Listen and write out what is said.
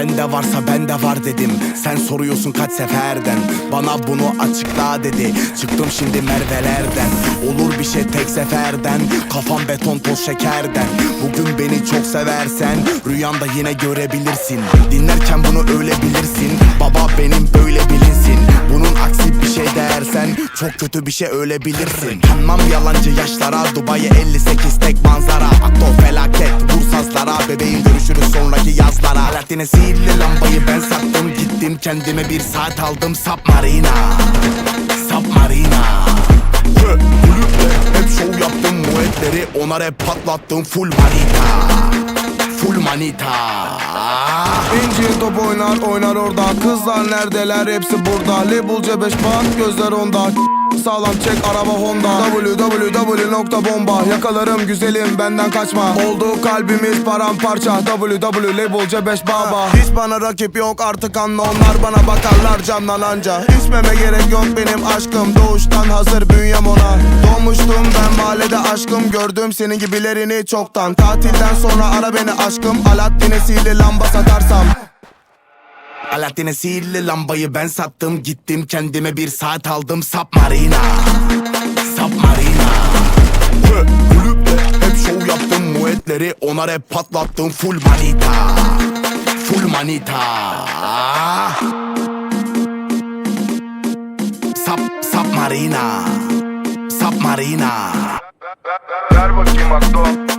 Bende varsa bende var dedim. Sen soruyorsun kaç seferden. Bana bunu açıkla dedi. Çıktım şimdi mervelerden. Olur bir şey tek seferden. Kafam beton toz şekerden. Bugün beni çok seversen Rüyanda yine görebilirsin. Dinlerken bunu öyle bilirsin Baba benim böyle bilinsin. Bunun aksi bir şey dersen Çok kötü bir şey öyle bilirsin Kanmam yalancı yaşlara Dubai 58 tek manzara sonraki yazlara Alaaddin'e sihirli lambayı ben sattım. Gittim kendime bir saat aldım. Submarina Submarina Hı, Kulüpte hep şov yaptım. Muetleri Ona rap patlattım. Full manita Full manita. İnci top oynar oynar orada. Kızlar neredeler? Hepsi burada. Label 5 bak gözler onda Sağlam çek araba Honda. Www nokta bomba. Yakalarım güzelim benden kaçma. Oldu kalbimiz paramparça. Www label 5 baba. Hiç bana rakip yok artık anla. Onlar bana bakarlar camdan anca. İçmeme gerek yok benim aşkım. Doğuştan hazır bünyem ona. Doğmuştum ben mahallede aşkım. Gördüm senin gibilerini çoktan. Tatilden sonra ara beni aşkım. Alaaddin'e sihirli lamba satarsam Alaaddin'e sihirli lambayı ben sattım Gittim kendime bir saat aldım. Submarina Submarina Hı, Kulüpte hep şov yaptım muetleri Ona rap patlattım. Full manita. Full manita. Sub, Submarina Submarina Ver bakayım akto